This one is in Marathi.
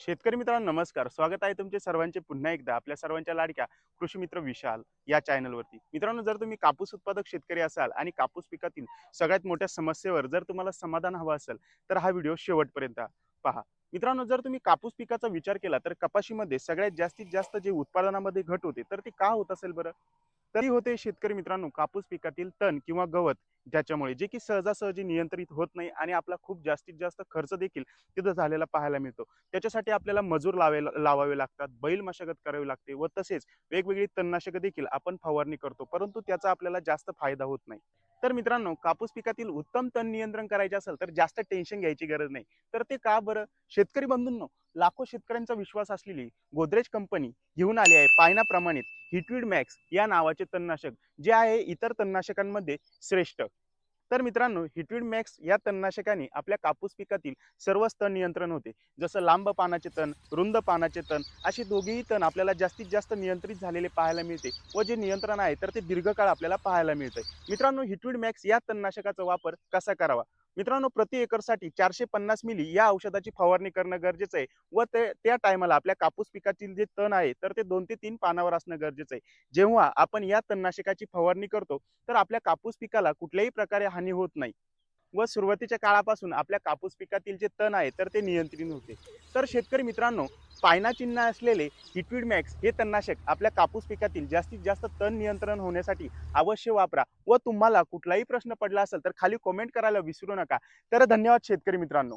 शेतकरी मित्रांनो नमस्कार. स्वागत आहे तुमचे सर्वांचे पुन्हा एकदा आपल्या सर्वांच्या लाडक्या कृषी मित्र विशाल या चॅनलवरती मित्रांनो जर तुम्ही कापूस उत्पादक शेतकरी असाल आणि कापूस पिकातील सगळ्यात मोठ्या समस्येवर जर तुम्हाला समाधान हवं असेल तर हा व्हिडिओ शेवटपर्यंत पहा. मित्रांनो जर तुम्ही कापूस पिकाचा विचार केला तर कपाशीमध्ये सगळ्यात जास्तीत जास्त जे उत्पादनामध्ये घट होते तर ती का होत असेल बरं? तरी होते शेतकरी मित्रांनो कापूस पिकातील तण किंवा गवत ज्याच्यामुळे जे की सहजासहजी नियंत्रित होत नाही आणि आपला खूप जास्तीत जास्त खर्च देखील तिथं झालेला पाहायला मिळतो. त्याच्यासाठी आपल्याला मजूर लावे लावावे लागतात बैल मशागत करावी लागते व तसेच वेगवेगळी तणनाशक देखील आपण फवारणी करतो परंतु त्याचा आपल्याला जास्त फायदा होत नाही. तर मित्रांनो कापूस पिकातील उत्तम तण नियंत्रण करायचे असेल तर जास्त टेन्शन घ्यायची गरज नाही. तर ते का बरं? शेतकरी बंधूंनो लाखो शेतकऱ्यांचा विश्वास असलेली गोदरेज कंपनी घेऊन आली आहे. पायना प्रमाणित हिटविड मॅक्स या नावाचे तणनाशक जे आहे इतर तणनाशकांमध्ये श्रेष्ठ. तर मित्रांनो हिटविड मॅक्स या तणनाशकाने आपल्या कापूस पिकातील सर्व तण नियंत्रण होते. जसं लांब पानाचे तण रुंद पानाचे तण असे दोघेही तण आपल्याला जास्तीत जास्त नियंत्रित झालेले पाहायला मिळते व जे नियंत्रण आहे तर ते दीर्घकाळ आपल्याला पाहायला मिळते मित्रांनो हिटविड मॅक्स या तणनाशकाचा वापर कसा करावा? मित्रांनो प्रति एकरसाठी चारशे पन्नास मिली या औषधाची फवारणी करणं गरजेचं आहे व ते त्या टायमाला आपल्या कापूस पिकातील जे तण आहे तर ते दोन ते तीन पानावर असणं गरजेचं आहे. जेव्हा आपण या तणनाशकाची फवारणी करतो तर आपल्या कापूस पिकाला कुठल्याही प्रकारे हानी होत नाही. व सुरुवातीच्या काळापासून आपल्या कापूस पिकातील जे तण आहे तर ते नियंत्रित होते. तर शेतकरी मित्रांनो पायना चिन्ह असलेले हिटविड मॅक्स हे तणनाशक आपल्या कापूस पिकातील जास्तीत जास्त तण नियंत्रण होण्यासाठी अवश्य वापरा व तुम्हाला कुठलाही प्रश्न पडला असेल तर खाली कॉमेंट करायला विसरू नका. तर धन्यवाद शेतकरी मित्रांनो.